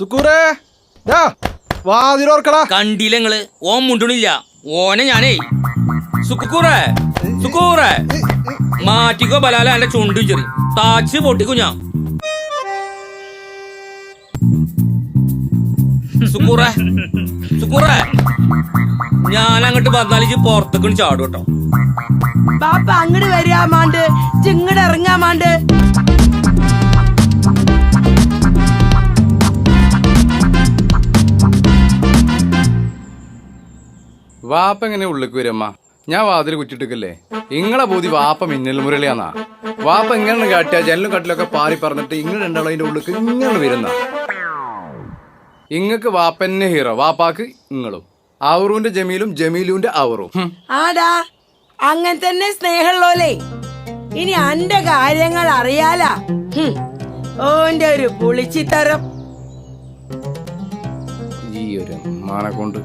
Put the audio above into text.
സുക്കൂറേ. ദാ, വാതിലോർക്കടാ കണ്ടില്ല നിങ്ങൾ. ഓൻ മുണ്ടണില്ല. ഓനെ ഞാനേ. സുക്കൂറേ സുക്കൂറേ. മാറ്റിക്കോ ബലാല എന്റെ ചുണ്ടും ചെറി. താച്ച് പൊട്ടിക്കോ ഞാൻ. സുക്കൂറേ സുക്കൂറേ. ഞാൻ അങ്ങോട്ട് വന്നാലും പുറത്തേക്കും ചാടും കേട്ടോ. ബാപ്പ അങ്ങട് വരിക മാണ്ട്. ഇങ്ങട് വാപ്പ എങ്ങനെ ഉള്ളിക്ക് വരുമ്മ ഞാൻ വാതിൽ കുറ്റിട്ടിക്കല്ലേ ഇങ്ങളെ ബോധി വാപ്പ മിന്നൽ മുരളിയാന്നാ. വാപ്പ ഇങ്ങനെ കാട്ടിയ ജനലും കട്ടിലൊക്കെ പാറി പറഞ്ഞിട്ട് ഇങ്ങനെ രണ്ടാളും അതിന്റെ ഉള്ളിക്ക് ഇങ്ങനെ വരുന്ന. ഇങ്ങക്ക് വാപ്പന്നെ ഹീറോ. വാപ്പാക്ക് ഇങ്ങളും. ഔറുവിന്റെ ജമീലും ജമീലുവിന്റെ ആവറും. ആടാ അങ്ങനെ തന്നെ സ്നേഹമുള്ളോലേ. ഇനി അന്റെ കാര്യങ്ങൾ അറിയാലാ. ഓന്റെ ഒരു പുളിച്ചിത്തരം. ഈ ഒരു മാനെ കൊണ്ട്